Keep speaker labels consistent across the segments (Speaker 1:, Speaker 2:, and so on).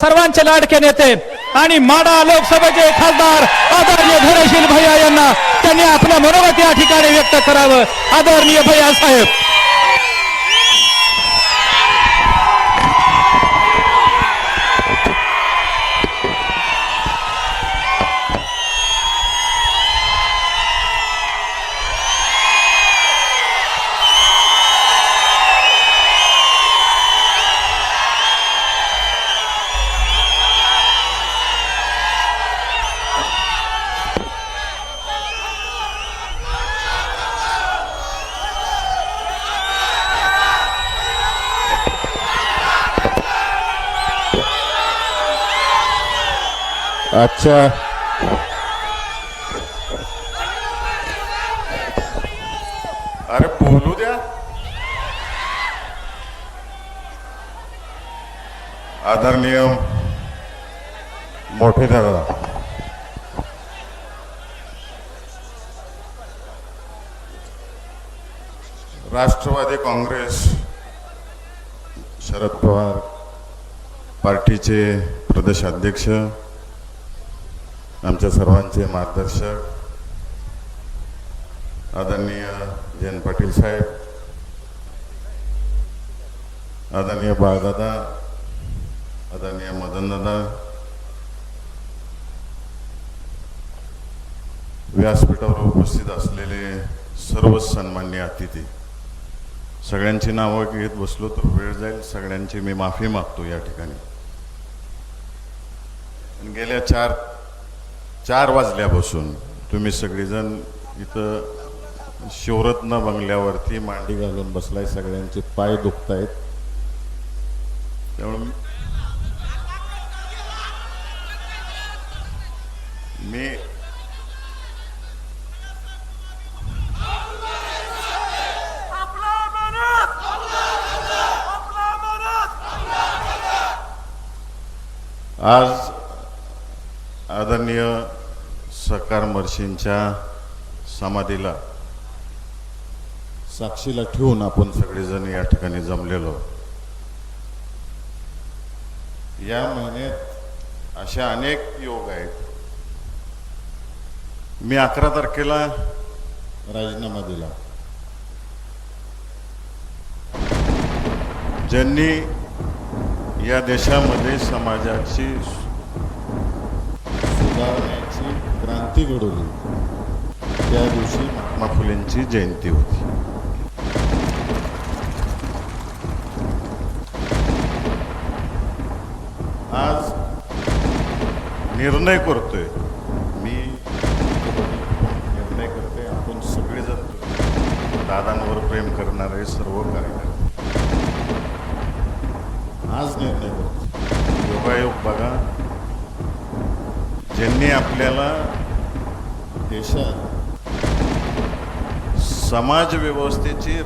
Speaker 1: सर्वांचे लाडके नेते आणि माडा लोकसभेचे खासदार आदरणीय धैर्यशील भैया यांना त्यांनी आपलं मनोगत या ठिकाणी व्यक्त करावं. आदरणीय भैया साहेब
Speaker 2: अच्छा. अरे बोलू द्या. आदरणीय मोठे दादा राष्ट्रवादी काँग्रेस शरद पवार पार्टीचे प्रदेशाध्यक्ष आमच्या सर्वांचे मार्गदर्शक आदरणीय जयंत पाटील साहेब आदरणीय बाळदादा आदरणीय मदनदादा व्यासपीठावर उपस्थित असलेले सर्व सन्मान्य अतिथी सगळ्यांची नावं घेत बसलो तर वेळ जाईल सगळ्यांची मी माफी मागतो या ठिकाणी. गेल्या चार चार वाजल्यापासून तुम्ही सगळेजण इथं शिवरत्न बंगल्यावरती मांडी घालून बसलाय सगळ्यांचे पाय दुखत आहेत त्यामुळे मी आज आदरणीय सकार मर्शींच्या समाधीला साक्षीला ठेवून आपण सगळेजण या ठिकाणी जमलेलो. या महिन्यात अशा अनेक योग आहेत. मी अकरा तारखेला राजीनामा दिला. ज्यांनी या देशामध्ये समाजाची सुधारण्याची क्रांती घडवली. त्या दिवशी महात्मा फुलेंची जयंती होती. आज निर्णय करतोय. मी निर्णय करते आपण सगळेजण दादांवर प्रेम करणारे सर्व कार्यकर्ते. आज निर्णय करतो योगायोग बघा. ज्यांनी आपल्याला देशात समाज व्यवस्थेची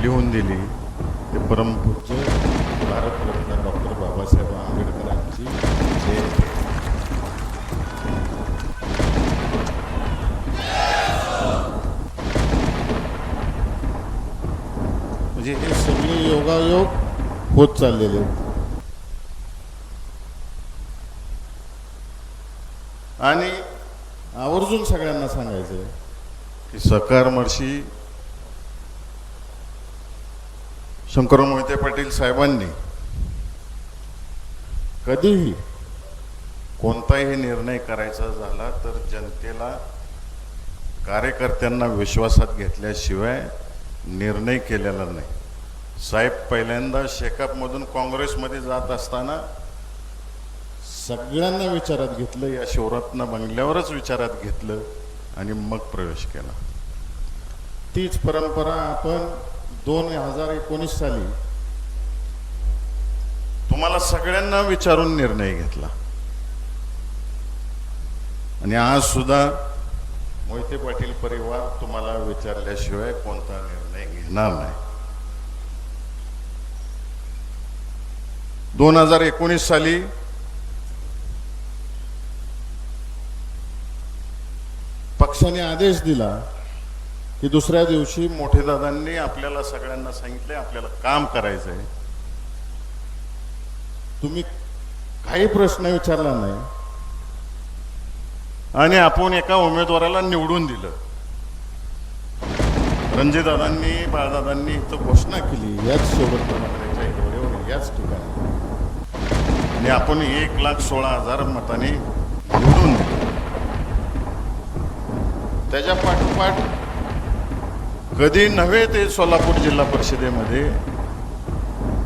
Speaker 2: लिहून दिली ते परमपूज्य भारतरत्न डॉक्टर बाबासाहेब आंबेडकरांची जयंती. म्हणजे हे सगळे योगायोग होत चाललेले आहेत. आणि आवर्जून सगळ्यांना सांगायचं आहे. की सकार मर्शी शंकर मोहिते पाटील साहेबांनी कधीही कोणताही निर्णय करायचा झाला तर जनतेला कार्यकर्त्यांना विश्वासात घेतल्याशिवाय निर्णय केलेला नाही. साहेब पहिल्यांदा शेकअपमधून काँग्रेसमध्ये जात असताना सगळ्यांना विचारात घेतलं या शिवरत्न बंगल्यावरच विचारात घेतलं आणि मग प्रवेश केला. तीच परंपरा आपण दोन हजार एकोणीस साली तुम्हाला सगळ्यांना विचारून निर्णय घेतला. आणि आज सुद्धा मोहिते पाटील परिवार तुम्हाला विचारल्याशिवाय कोणता निर्णय घेणार नाही. दोन हजार एकोणीस साली पक्षाने आदेश दिला की दुसऱ्या दिवशी मोठे दादांनी आपल्याला सगळ्यांना सांगितले आपल्याला काम करायचंय. तुम्ही काही प्रश्न विचारला नाही. आणि आपण एका उमेदवाराला निवडून दिलं. रणजीदादांनी बाळदादांनी इथं घोषणा केली याच सोबत मंत्र्यांच्या याच ठिकाणी. आणि आपण एक लाख सोळा हजार मताने निवडून दिलं. त्याच्या पाठोपाठ कधी नव्हे ते सोलापूर जिल्हा परिषदेमध्ये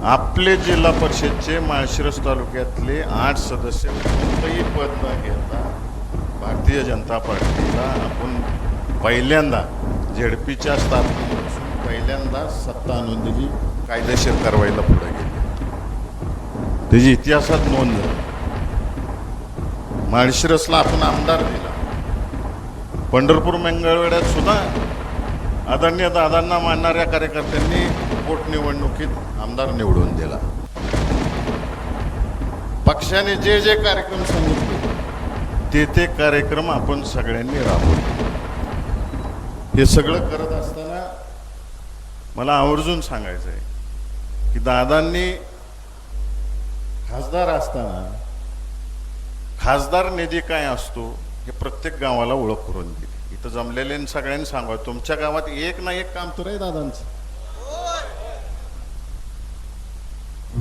Speaker 2: आपले जिल्हा परिषदचे माळशिरस तालुक्यातले आठ सदस्य कोणतंही पद न घेता भारतीय जनता पार्टीला आपण पहिल्यांदा झेडपीच्या स्थापनेपासून पहिल्यांदा सत्ता नोंदणी कायदेशीर कारवाईला पुढे गेली. त्याची इतिहासात नोंद झाली. माळशिरसला आपण आमदार दिला. पंढरपूर मंगळवेड्यात सुद्धा आदरणीय दादांना मानणाऱ्या कार्यकर्त्यांनी पोटनिवडणुकीत आमदार निवडून दिला. पक्षाने जे जे कार्यक्रम सांगितले ते ते कार्यक्रम आपण सगळ्यांनी राबवले. हे सगळं करत असताना मला आवर्जून सांगायचं आहे की दादांनी खासदार असताना खासदार निधी काय असतो हे प्रत्येक गावाला ओळख करून दिली. तर जमलेले सगळ्यांनी सांगा तुमच्या गावात एक ना एक काम तर आहे दादांचं.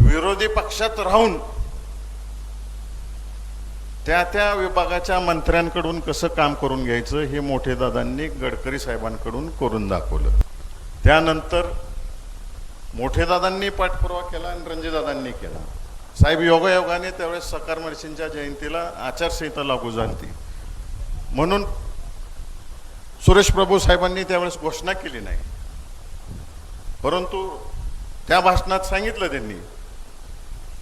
Speaker 2: विरोधी पक्षात राहून त्या त्या विभागाच्या मंत्र्यांकडून कसं काम करून घ्यायचं हे मोठे दादांनी गडकरी साहेबांकडून करून दाखवलं. त्यानंतर मोठे दादांनी पाठपुरावा केला आणि रणजीदादांनी केला. साहेब योगायोगाने त्यावेळेस सकार मर्शींच्या जयंतीला आचारसंहिता लागू झाली म्हणून सुरेश प्रभू साहेबांनी त्यावेळेस घोषणा केली नाही. परंतु त्या भाषणात सांगितलं त्यांनी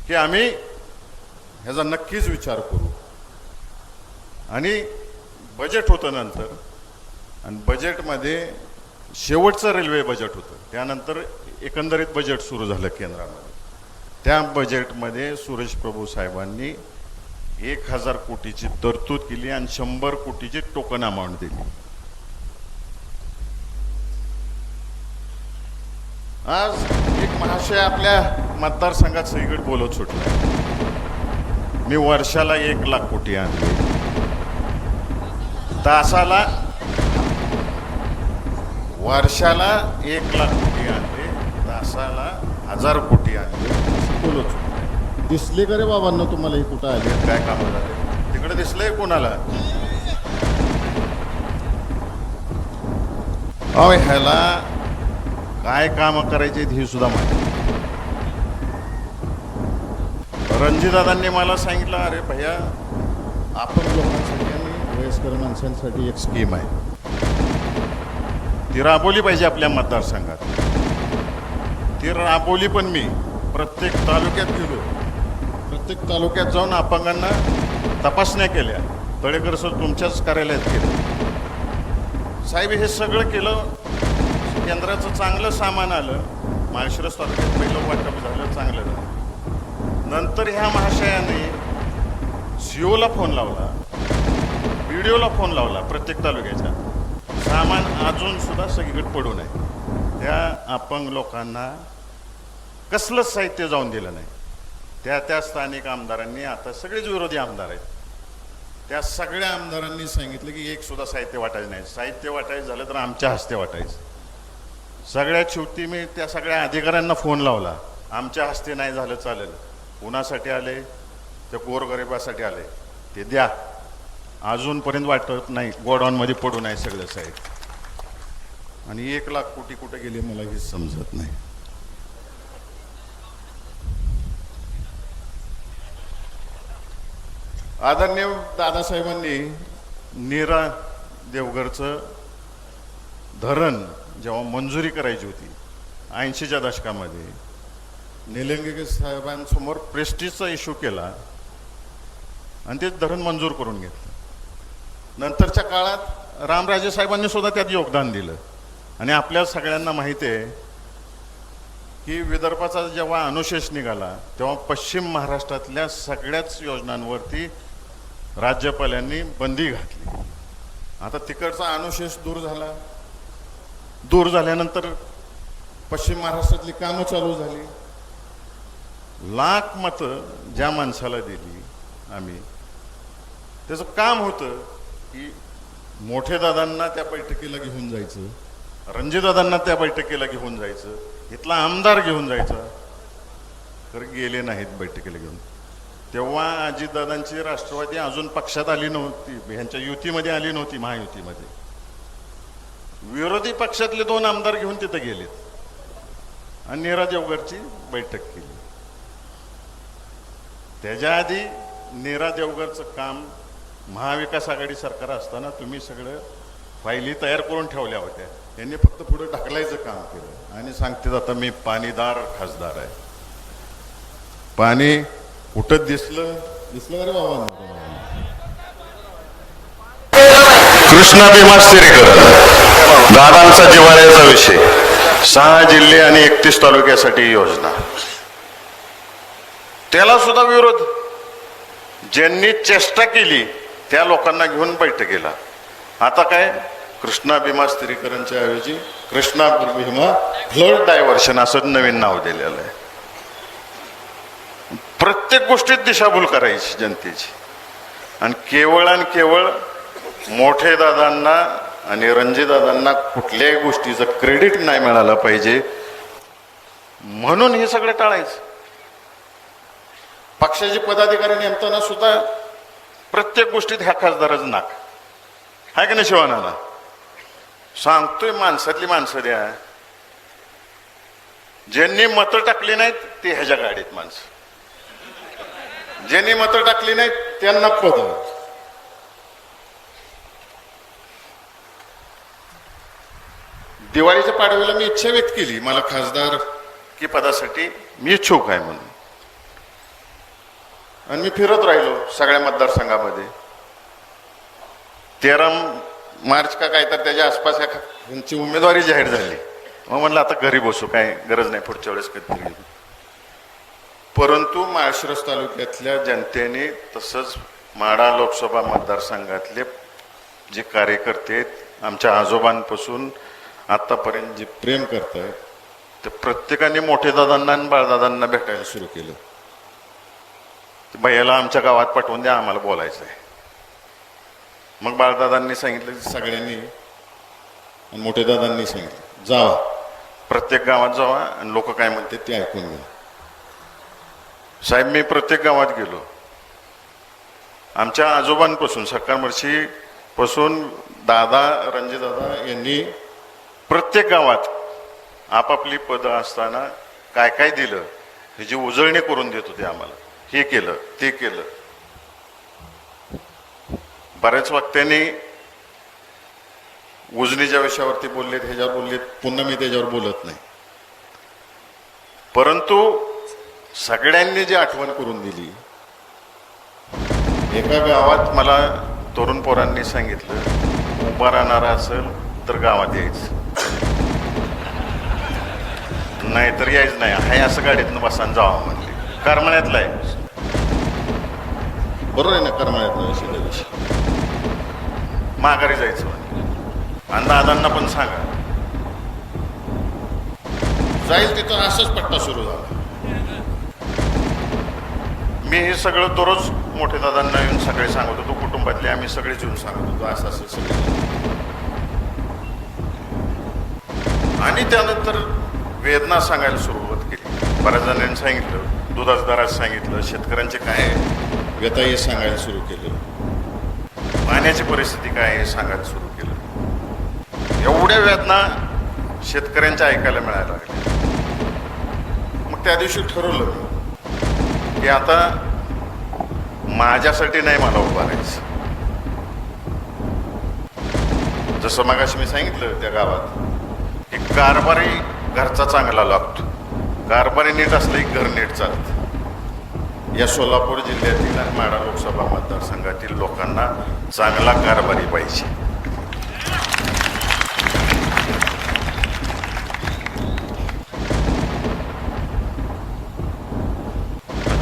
Speaker 2: की आम्ही ह्याचा नक्कीच विचार करू. आणि बजेट होतं नंतर आणि बजेटमध्ये शेवटचं रेल्वे बजेट होतं. त्यानंतर एकंदरीत बजेट सुरू झालं केंद्रामध्ये. त्या बजेटमध्ये सुरेश प्रभू साहेबांनी एक हजार कोटीची तरतूद केली आणि शंभर कोटीची टोकन अमाऊंट दिली. आज एक महाशय आपल्या मतदारसंघात सगळीकडे बोलत सुटला. मी वर्षाला एक लाख कोटी आणले. तासाला वर्षाला एक लाख कोटी आणले. तासाला हजार कोटी आणले. बोलत सुटलाय. दिसले का रे बाबांना तुम्हाला हे कुठं आले? काय काम झाले तिकडे दिसलंय कोणाला? अहो ह्याला काय काम करायचे हे सुद्धा माहिती रणजीदादांनी मला सांगितलं अरे भैया आपण लोकांसाठी आणि वयस्कर माणसांसाठी एक स्कीम आहे. ती राबवली पाहिजे आपल्या मतदारसंघात. ती राबवली पण मी. प्रत्येक तालुक्यात गेलो. प्रत्येक तालुक्यात जाऊन अपंगांना तपासण्या केल्या. तळेकर सर तुमच्याच कार्यालयात केलं साहेब हे सगळं केलं केंद्राचं चांगलं सामान आलं माळशिरस तालुक्यात पहिलं वाटप झालं चांगलं झालं. नंतर ह्या महाशयाने सीओला फोन लावला व्हिडिओला फोन लावला प्रत्येक तालुक्याच्या सामान अजून सुद्धा सगळीकडे पडू नये. त्या अपंग लोकांना कसलंच साहित्य जाऊन दिलं नाही. त्या त्या स्थानिक आमदारांनी आता सगळेच विरोधी आमदार आहेत. त्या सगळ्या आमदारांनी सांगितलं की एक सुद्धा साहित्य वाटायचं नाही. साहित्य वाटायचं झालं तर आमच्या हस्ते वाटायचं. सगळ्यात शेवटी मी त्या सगळ्या अधिकाऱ्यांना फोन लावला. आमच्या हस्ते नाही झालं चालेल. कुणासाठी आले? त्या गोरगरिबासाठी आले. ते द्या. अजूनपर्यंत वाटत नाही गोडाऊनमध्ये पडू नाही सगळं साहेब. आणि एक लाख कोटी कुठे गेले मला हेच समजत नाही. आदरणीय दादासाहेबांनी नीरा देवघरचं धरण जेव्हा मंजुरी करायची होती ऐंशीच्या दशकामध्ये निलंगेकर साहेबांसमोर प्रेस्टिजचा इश्यू केला आणि ते धरण मंजूर करून घेतलं. नंतरच्या काळात रामराजे साहेबांनी सुद्धा त्यात योगदान दिलं. आणि आपल्या सगळ्यांना माहिती आहे की विदर्भाचा जेव्हा अनुशेष निघाला तेव्हा पश्चिम महाराष्ट्रातल्या सगळ्याच योजनांवरती राज्यपालांनी बंदी घातली. आता तिकडचा अनुशेष दूर झाला. दूर झाल्यानंतर पश्चिम महाराष्ट्रातली कामं चालू झाली. लाख मतं ज्या माणसाला दिली आम्ही त्याचं काम होतं की मोठे दादांना त्या बैठकीला घेऊन जायचं रणजीदादांना त्या बैठकीला घेऊन जायचं इथला आमदार घेऊन जायचा. तर गेले नाहीत बैठकीला घेऊन. तेव्हा अजितदादांची राष्ट्रवादी अजून पक्षात आली नव्हती ह्यांच्या युतीमध्ये आली नव्हती महायुतीमध्ये. विरोधी पक्षातले दोन आमदार घेऊन तिथे गेलेत. आणि नीरा देवगडची बैठक केली. त्याच्या आधी नीरा देवगडचं काम महाविकास आघाडी सरकार असताना तुम्ही सगळं फायली तयार करून ठेवल्या होत्या. त्यांनी फक्त पुढे ढकलायचं काम केलं. आणि सांगते आता मी पाणीदार खासदार आहे. पाणी कुठं दिसलं? दिसलं अरे बाबा कृष्णा भीमा सिरीकरण दादांचा जिव्हाळ्याचा विषय. सहा जिल्हे आणि एकतीस तालुक्यासाठी योजना. त्याला सुद्धा विरोध. ज्यांनी चेष्टा केली त्या लोकांना घेऊन बैठकीला. आता काय? कृष्णा भीमा स्थिरीकरणच्या ऐवजी कृष्णा भीमा फ्लड डायव्हर्शन असं नवीन नाव दिलेलं आहे. प्रत्येक गोष्टीत दिशाभूल करायची जनतेची. आणि केवळ आणि केवळ मोठे दादांना आणि रणजितदादांना कुठल्याही गोष्टीचं क्रेडिट नाही मिळालं पाहिजे. म्हणून हे सगळं टाळायचं. पक्षाचे पदाधिकारी नेमताना सुद्धा प्रत्येक गोष्टीत ह्या खासदाराच नाक. आहे की नाही शिवानाला? सांगतोय माणसातली माणसं द्या. ज्यांनी मतं टाकली नाहीत ते ह्याच्या गाडीत माणसं. ज्यांनी मतं टाकली नाहीत त्यांना पद. दिवाळीच्या पाडव्याला मी इच्छा व्यक्त केली. मला खासदार की पदासाठी? मी इच्छुक आहे म्हणून. आणि मी फिरत राहिलो सगळ्या मतदारसंघामध्ये. तेरा मार्च का काय तर त्याच्या आसपास या यांची उमेदवारी जाहीर झाली. मग म्हणलं आता घरी बसू काय गरज नाही पुढच्या वेळेस कधी. परंतु माळशिरस तालुक्यातल्या जनतेने तसंच माडा लोकसभा मतदारसंघातले जे कार्यकर्ते आहेत, आमच्या आजोबांपासून आतापर्यंत जे प्रेम करतायत ते प्रत्येकाने मोठे दादांना आणि बाळदादांना भेटायला सुरू केलं. भैयाला आमच्या गावात पाठवून द्या आम्हाला बोलायचं आहे मग बाळदादांनी सांगितलं की सगळ्यांनी आणि मोठे दादांनी सांगितलं जावा. प्रत्येक गावात जावा आणि लोक काय म्हणते ते ऐकून घ्या. साहेब मी प्रत्येक गावात गेलो. आमच्या आजोबांपासून सरकारमर्शी पासून दादा रणजितदादा यांनी प्रत्येक गावात आपापली पदं असताना काय काय दिलं ह्याची उजळणी करून देत होते आम्हाला हे केलं ते केलं. बऱ्याच वक्त्यांनी उजनीच्या विषयावरती बोललेत ह्याच्यावर बोललेत पुन्हा मी त्याच्यावर बोलत नाही. परंतु सगळ्यांनी जी आठवण करून दिली एका गावात मला तरुण पोरांनी सांगितलं उभा राहणारा असेल तर गावात यायचं. नाही तर यायच नाही. हाय असं गाडीतनं बसान जावं म्हणले. करमण्यातलं आहे. बरोबर आहे ना करमण्यातला विषय त्या दिवशी माघारी जायचं म्हणे. आणि दादांना पण सांगा. जाईल तिथं असंच पट्टा सुरू झाला. मी हे सगळं दररोज मोठे दादांना येऊन सगळे सांगत होतो कुटुंबातले आम्ही सगळेच येऊन सांगत होतो असं असं सगळे. आणि त्यानंतर वेदना सांगायला सुरुवात केली. बऱ्याच जणांनी सांगितलं दुधाच दराज सांगितलं शेतकऱ्यांचे काय व्यथा हे सांगायला सुरू केलं. पाण्याची परिस्थिती काय आहे हे सांगायला सुरू केलं. एवढ्या वेदना शेतकऱ्यांच्या ऐकायला मिळायला लागल्या. मग त्या दिवशी ठरवलं की आता माझ्यासाठी नाही मला उभारायचं राहायचं. जसं मगाशी मी सांगितलं त्या गावात की कारभारी घरचा चांगला लागतो. कारभारी नीट असलं की घर नीट चालतं. या सोलापूर जिल्ह्यातील आणि माडा लोकसभा मतदारसंघातील लोकांना चांगला कारभारी पाहिजे.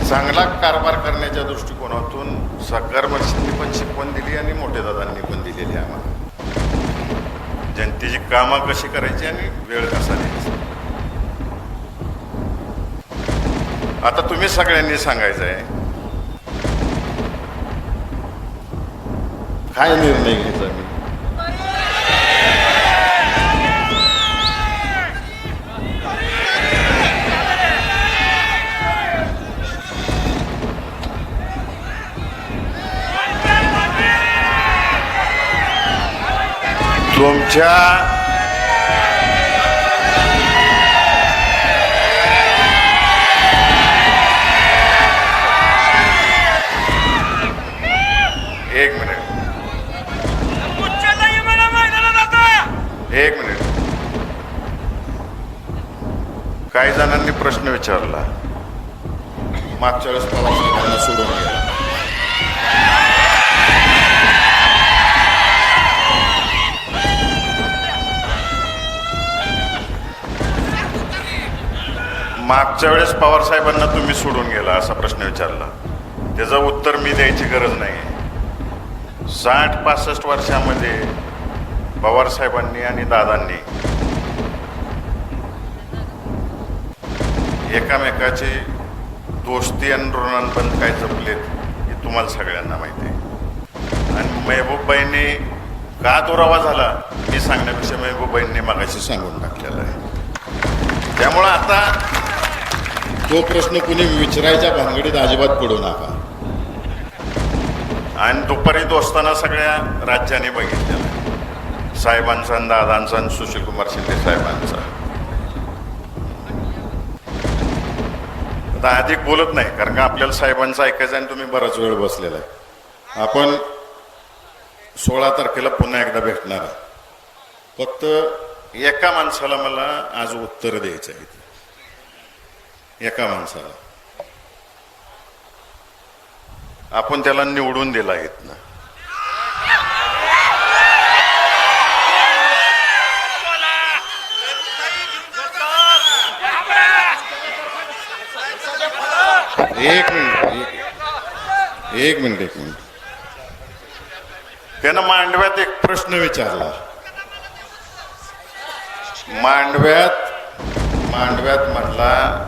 Speaker 2: चांगला कारभार करण्याच्या दृष्टिकोनातून सरकारमर्षींनी पण शिकवण दिली आणि मोठे दादांनी पण दिलेली आहे आम्हाला. जनतेची कामं कशी करायची आणि वेळ कसा द्यायचा? आता तुम्ही सगळ्यांनी सांगायचं आहे काय निर्णय घ्यायचा मी? तुमच्या एक मिनिट. एक मिनिट. काही जणांनी प्रश्न विचारला. मागच्या वेळेस पवार सोडून गेला. मागच्या वेळेस पवार साहेबांना तुम्ही सोडून गेला असा प्रश्न विचारला. त्याचं उत्तर मी द्यायची गरज नाही साठ पासष्ट वर्षामध्ये पवार साहेबांनी आणि दादांनी एकामेकाची दोस्ती आणि ऋणांपण काय जपलेत हे तुम्हाला सगळ्यांना माहिती आहे. आणि मेहबूबबाईंनी का दुरावा झाला मी सांगण्यापेक्षा मेहबूबाईंनी मागाशी सांगून टाकलेला आहे. त्यामुळं आता तो प्रश्न कुणी विचारायच्या भानगडीत अजिबात पडू नका. आणि दुपारी दोस्ताना सगळ्या राज्याने बघितलं. साहेबांचा आणि दादांचा आणि सुशील कुमार शिंदे साहेबांचा. आता अधिक बोलत नाही कारण का आपल्याला साहेबांचं ऐकायचं आणि तुम्ही बराच वेळ बसलेला आहे. आपण सोळा तारखेला पुन्हा एकदा भेटणार फक्त एका माणसाला मला आज उत्तर द्यायचं आहे. एका माणसाला. आपण त्याला निवडून दिला आहेत ना एक मिनिट एक- एक मिनिट एक मिनिट. त्यानं मांडव्यात एक प्रश्न विचारला. मांडव्यात मांडव्यात म्हणला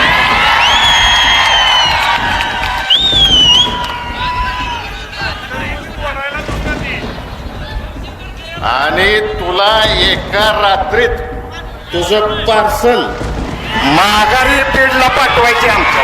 Speaker 2: आणि तुला एका रात्रीत तुझं पार्सल माघारी पेडला पाठवायचे आमच्या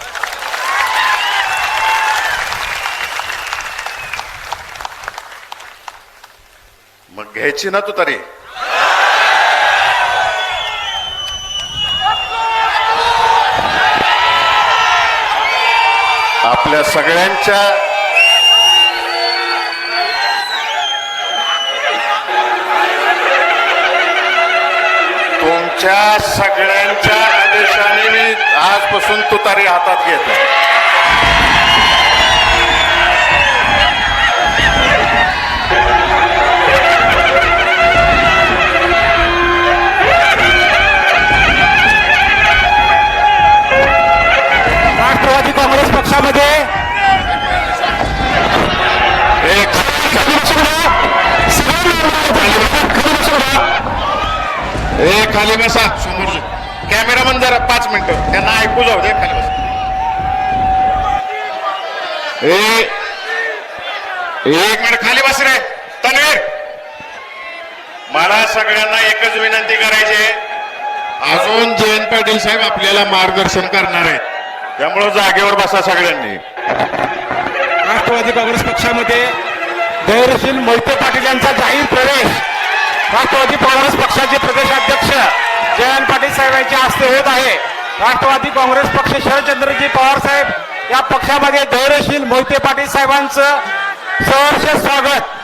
Speaker 2: मग घ्यायची ना तू तरी. आपल्या सगळ्यांच्या तुमच्या सगळ्यांच्या आदेशाने मी आजपासून तुतारी हातात घेतो
Speaker 1: पक्षामध्ये?
Speaker 2: ए खाली बसा समोर कॅमेरामन जरा पाच मिनिटं. त्यांना ऐकू जाऊ दे खाली बसा. एक मिनिट खाली बस रे. तन्वीर. मला सगळ्यांना एकच विनंती करायची आहे. अजून जयंत पाटील साहेब आपल्याला मार्गदर्शन करणार आहेत. त्यामुळं जागेवर बसा सगळ्यांनी.
Speaker 3: राष्ट्रवादी काँग्रेस पक्षामध्ये धैर्यशील मोहिते पाटील यांचा जाहीर प्रवेश. राष्ट्रवादी काँग्रेस पक्षाचे प्रदेशाध्यक्ष जयंत पाटील साहेब यांच्या हस्ते होत आहे. राष्ट्रवादी काँग्रेस पक्ष शरदचंद्रजी पवार साहेब या पक्षामध्ये धैर्यशील मोहिते पाटील साहेबांचं सहर्ष स्वागत.